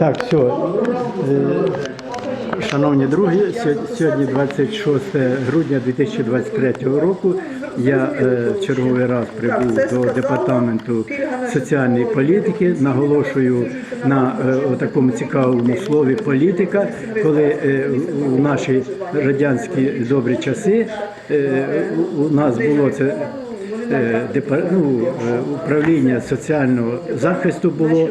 Так, все. Е, Шановні друзі, сьо- сьогодні 26 грудня 2023 року. Я е, в черговий раз прибув до департаменту соціальної політики. Наголошую на е, такому цікавому слові політика, коли е, у наші радянські добрі часи е, у- нас було це е, ну, е, управління соціального захисту було,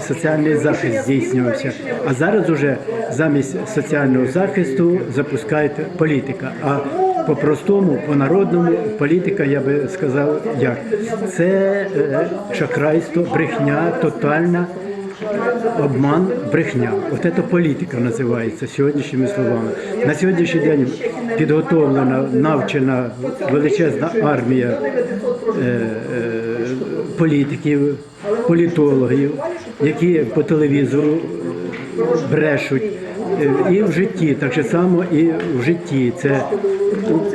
соціальний захист здійснювався. А зараз уже замість соціального захисту запускають політика. А по-простому, по-народному, політика, я би сказав, як це е, шахрайство, брехня, тотальна. Обман, брехня. От це політика називається сьогоднішніми словами. На сьогоднішній день підготовлена, навчена величезна армія е, е, політиків, політологів, які по телевізору брешуть. Е, І в житті, так само і в житті. Це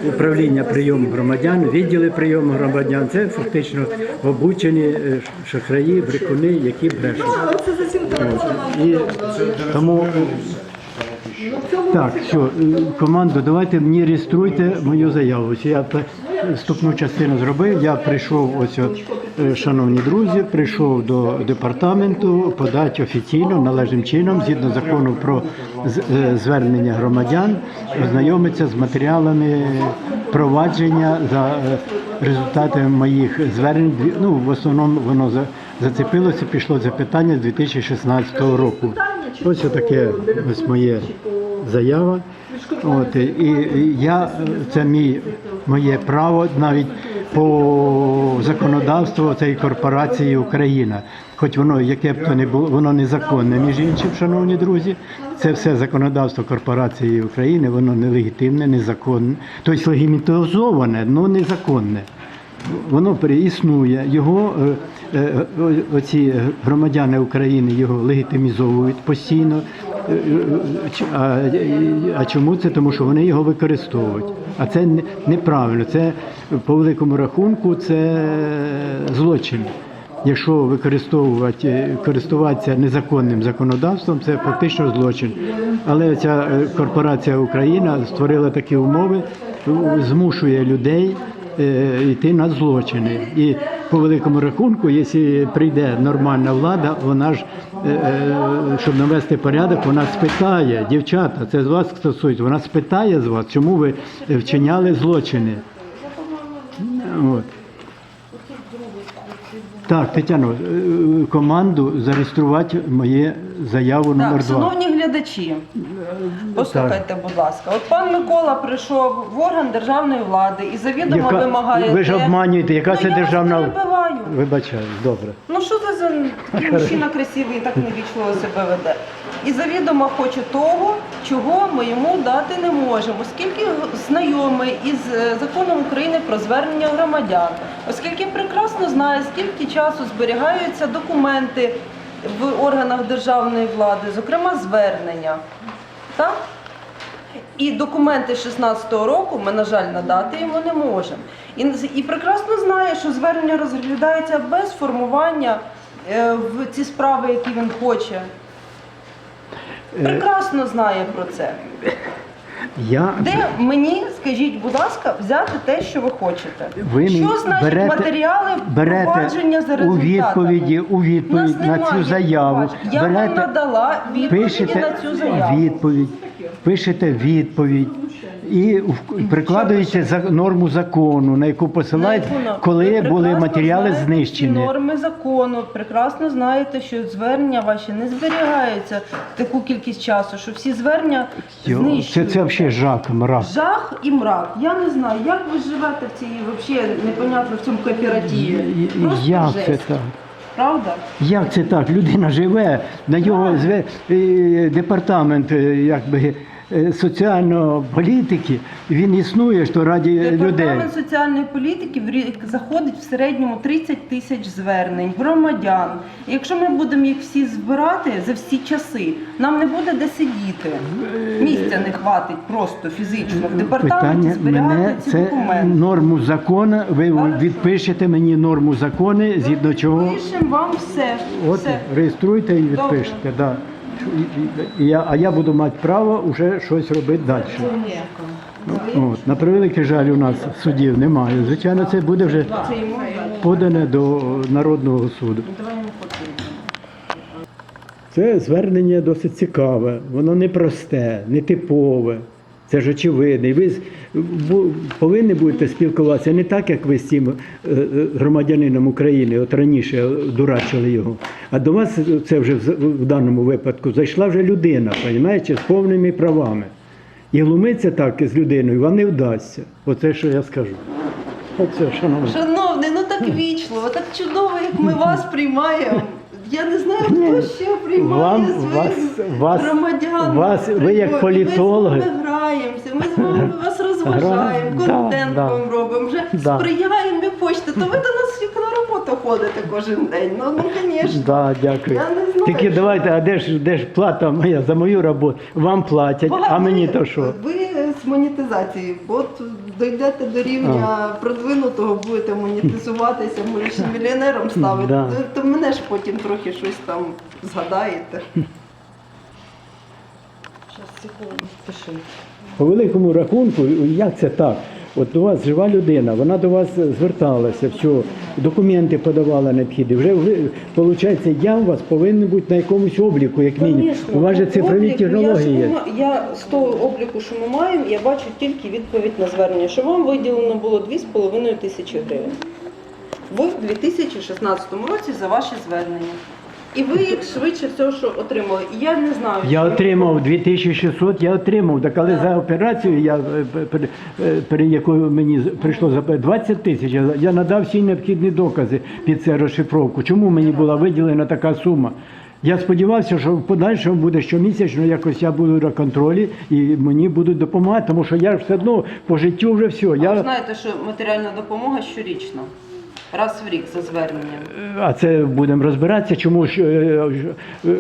управління прийому громадян, відділи прийому громадян. Це фактично обучені е, шахраї, брехуни, які брешуть. Цим. І тому так, все, е, команду, давайте мені реєструйте мою заяву. Я вступну частину зробив. Я прийшов, ось от, е, шановні друзі, прийшов до департаменту подати офіційно належним чином, згідно закону про е, звернення громадян, ознайомитися з матеріалами провадження за е, результатами моїх звернень. Ну, в основному воно за- зацепилося, пішло це питання з 2016 року. Ось таке ось моє заява. От, і, я це мій моє право навіть по законодавству цієї корпорації Україна. Хоч воно, яке б то не було, воно незаконне, між іншим, шановні друзі. Це все законодавство корпорації України, воно нелегітимне, незаконне, тобто легімітизоване, але незаконне. Воно існує, його е, е, о- оці громадяни України його легітимізовують постійно. Е, е, А, чому це? Тому що вони його використовують. А це не- неправильно. Це по великому рахунку це злочин. Якщо використовувати е, користуватися незаконним законодавством, це фактично злочин. Але ця е, корпорація Україна створила такі умови, е, змушує людей е, йти на злочини. І по великому рахунку, якщо прийде нормальна влада, вона ж е, е, щоб навести порядок, вона спитає, дівчата, це з вас стосується, вона спитає з вас, чому ви вчиняли злочини. От. Так, Тетяно, е, команду зареєструвати моє заяву номер Так, два. шановні глядачі, послухайте, будь ласка. От пан Микола прийшов в орган державної влади і завідомо Яка- вимагає. ви ж обманюєте, яка ну, це я державна- влада? перебиваю. Вибачаю, добре. Ну що це за такий мужчина красивий і так невічливо себе веде? І завідомо хоче того, чого ми йому дати не можемо, оскільки знайомий із е, законом України про звернення громадян, оскільки прекрасно знає, скільки часу зберігаються документи в органах державної влади, зокрема звернення. Так? І документи 16-го року ми, на жаль, надати йому не можемо. І, і прекрасно знає, що звернення розглядається без формування е, в ці справи, які він хоче. Прекрасно знає про це. Я Де мені, скажіть, будь ласка, взяти те, що ви хочете? Ви що значить берете- матеріали берете провадження за у відповіді, у відповідь на цю заяву. Я Я вам надала відповіді пишете на цю заяву. відповідь, пишете відповідь і прикладуєте за норму закону, на яку посилають, На коли Ви були матеріали знищені. Норми закону. Прекрасно знаєте, що звернення ваші не зберігаються таку кількість часу, що всі звернення Йо, Це, це взагалі жах, мрак. Жах і мрак. Я не знаю, як ви живете в цій вообще непонятно в цьому кооперативі. Просто Як жесть. це так? Правда? Як це так? Людина живе, на його зве, департамент е, якби соціальної політики, він існує що раді людей. Департамент соціальної політики в рік заходить в середньому 30 тисяч звернень громадян. Якщо ми будемо їх всі збирати за всі часи, нам не буде де сидіти. Місця не хватить просто фізично в департаменті Питання зберігати мене ці це документи. норму закону. Ви Хорошо. відпишете мені норму закону, згідно чого. Пишемо вам все. От все. реєструйте і відпишете. Да. Я, а я буду мати право вже щось робити далі. От. На превеликий жаль, у нас судів немає. Звичайно, це буде вже подане до Народного суду. Це звернення досить цікаве, воно непросте, нетипове. не типове. Це ж очевидно. І ви повинні будете спілкуватися не так, як ви з цим е, е, громадянином України, от раніше дурачили його. А до вас це вже в даному випадку зайшла вже людина, розумієте, з повними правами. І глумитися так з людиною вам не вдасться. Оце що я скажу. Оце, шановні. Шановний, ну так вічливо, так чудово, як ми вас приймаємо. Я не знаю, хто ще приймає Вам- своїх громадян. вас- ви як політологи. Ми з вами граємося, ми з вами вас розважаємо, контент да. вам робимо, вже Да. сприяємо, як хочете. То ви до нас як на роботу ходите кожен день. Ну, ну звісно. Да, дякую. Я не знаю, Тільки що- давайте, а де ж, де ж плата моя за мою роботу? Вам платять, а мені то що? Ви з монетизації, от дійдете до рівня продвинутого, будете монетизуватися, може ще мільйонером ставити, Да. то, то мене ж потім трохи щось там згадаєте. Зараз секунду, пишіть. По великому рахунку, як це так? От до вас жива людина, вона до вас зверталася, що документи подавала необхідні. Вже виходить, я у вас повинен бути на якомусь обліку, як мінімум. У вас же цифрові Облік, технології Я, ж я з того обліку, що ми маємо, я бачу тільки відповідь на звернення, що вам виділено було 2,5 тисячі гривень. В 2016 році за ваші звернення. І ви швидше всього, що отримали. І я не знаю. Я отримав 2600, я отримав. Так але за операцію, я, е, пере- е, якою мені прийшло за 20 тисяч, я, надав всі необхідні докази під це розшифровку. Чому мені була виділена така сума? Я сподівався, що в подальшому буде щомісячно, якось я буду на контролі і мені будуть допомагати, тому що я все одно по життю вже все. А ви Я, знаєте, що матеріальна допомога щорічно, раз в рік за зверненням. а це будемо розбиратися, чому ж, е, е,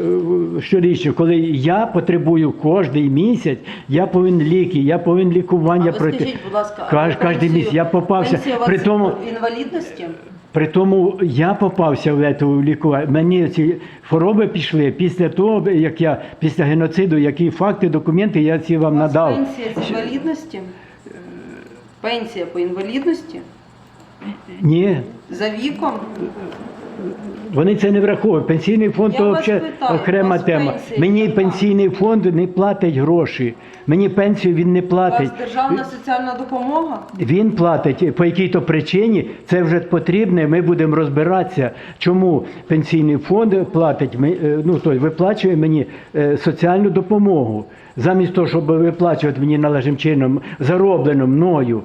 щорічно, коли я потребую кожен місяць, я повинен ліки, я повинен лікування а ви пройти. скажіть, будь ласка, а Каж- кожен місяць я попався. При тому, інвалідності? при тому я попався в цю лікування. Мені ці хвороби пішли після того, як я після геноциду, які факти, документи я ці вам надав. пенсія з інвалідності? Пенсія по інвалідності? Ні, За віком? вони це не враховують. Пенсійний фонд Я то вас взагалі питаю, окрема у вас тема. пенсія Мені яка? пенсійний фонд не платить гроші. Мені пенсію він не У вас платить. державна соціальна допомога? Він платить по якій-то причині, це вже потрібне. Ми будемо розбиратися, чому пенсійний фонд платить ми- е, ну той виплачує мені е, соціальну допомогу. Замість того, щоб виплачувати мені належним чином зароблену мною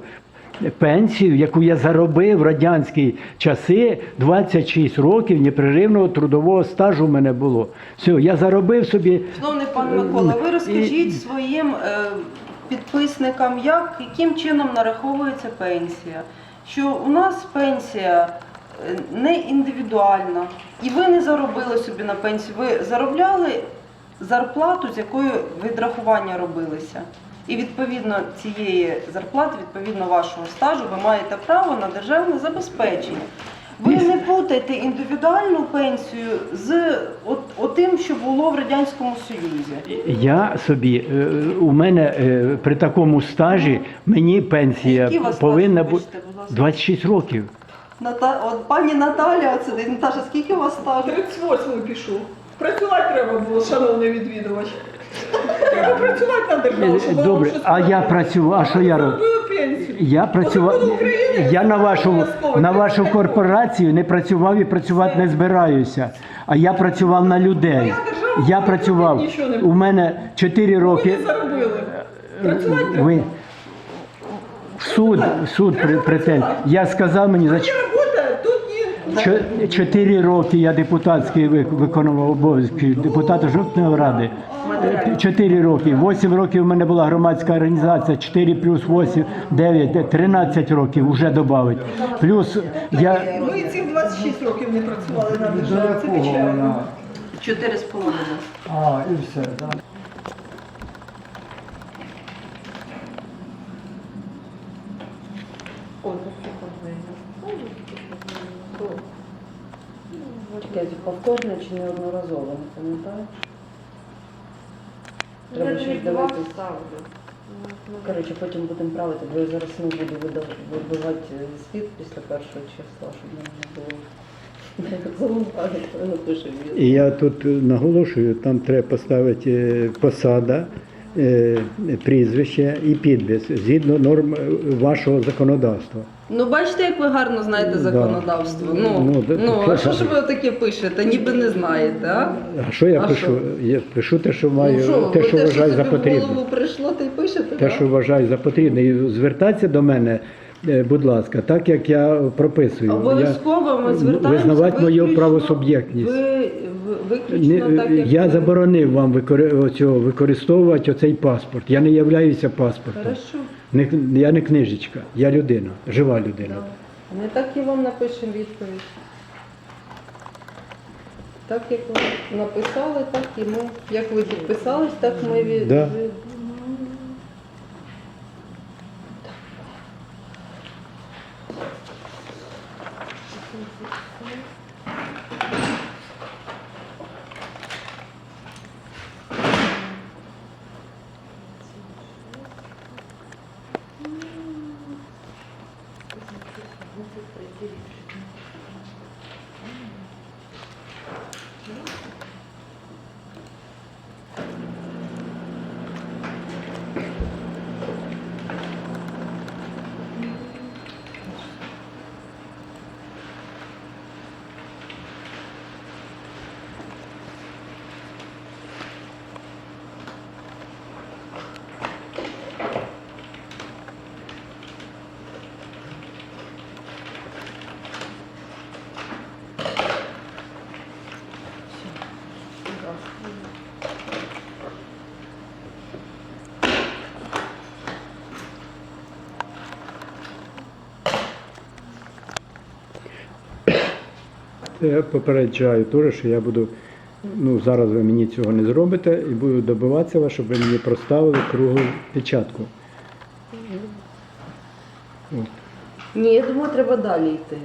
пенсію, яку я заробив в радянські часи, 26 років непреривного трудового стажу в мене було. Все, я заробив собі. Шановний пан Микола, ви розкажіть своїм е, підписникам, як, яким чином нараховується пенсія. Що у нас пенсія е, не індивідуальна, і ви не заробили собі на пенсію. Ви заробляли зарплату, з якою відрахування робилися. І відповідно цієї зарплати, відповідно вашого стажу, ви маєте право на державне забезпечення. Ви не путайте індивідуальну пенсію з от, отим, що було в Радянському Союзі. Я собі, е, у мене е, при такому стажі мені пенсія у вас повинна бути вибачте, будь ласка? 26 років. Ната... От пані Наталя, оце Наташа, скільки у вас стажу? 38 пішов. Працювати треба було, шановний відвідувач. Треба працювати на державу, щоб Добре, щось а я працював, а що я робив? Зробили пенсію. Я працював. закону України Я на вашу обов'язково на вашу корпорацію не працював і працювати не збираюся. А я працював на людей. Я працював. У мене 4 Ви роки. не заробили. Працювати треба. Ви в суд, в суд при, претен. Я сказав мені за Є робота, тут ні. Чо- Чотири роки я депутатський ви- виконував обов'язки депутата жовтної ради. Е, 4 роки. 8 років в мене була громадська організація, 4 плюс 8, 9, 13 років вже додавить. Плюс я Ми цих 26 років не працювали на державу, це печально. Чотири з половиною. А, і все, так. Чекайте, повторне чи неодноразово, не пам'ятаю? Треба ще дивитись. Коротше, потім будемо правити, бо я зараз не буду видав- вибивати звіт після першого числа, щоб не було. Напише він. І я тут наголошую, там треба поставити е, посада, е, прізвище і підпис згідно норм е, вашого законодавства. Ну, бачите, як ви гарно знаєте Да. законодавство. Ну, Ну, да, ну, а що ж ви таке пишете? Ніби не знаєте, а? А що я А пишу? що? Я пишу те, що маю, ну, що, те, ви що вважаю за собі в потрібне. голову прийшло, те й пишете, Те, так? що вважаю за потрібне. І звертатися до мене, е, будь ласка, так як я прописую. Обов'язково ми звертаємося. Визнавати мою виключно- правосуб'єктність. Ви, ви, виключно Не- так, як я ви- заборонив вам викори- оцього, використовувати оцей паспорт. Я не являюся паспортом. Хорошо. Не, я не книжечка, я людина, жива людина. Ми так і вам напишемо відповідь. Так як ви написали, так і ми. Як ви підписались, так ми від. Да. від- Я попереджаю теж, що я буду, ну зараз ви мені цього не зробите, і буду добиватися вас, щоб ви мені проставили круглу печатку. Ні, я думаю, треба далі йти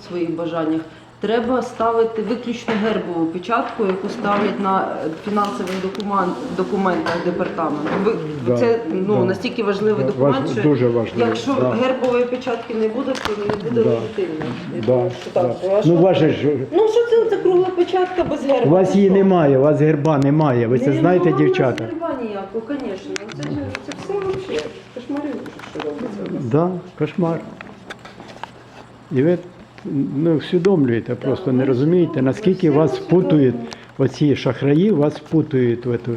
в своїх бажаннях. Треба ставити виключно гербову печатку, яку ставлять на е, фінансових документ, документах департаменту. Ви, Да, це ну, да. настільки важливий Да, документ, важ- що дуже важливий, якщо да. гербової печатки не буде, то не буде Да. легітимно. Я Да, думаю, що так. да. А Ну, що ваше це? ж, ну що це за кругла печатка без герба? у вас її немає, у вас герба немає. Ви це знаєте, дівчата? герба ніякого, звісно. Це, ж- це все взагалі кошмарюк, що робиться. у нас. Да, кошмар. І ви ну, усвідомлюєте, просто не розумієте, наскільки вас впутують оці шахраї, вас впутують в эту.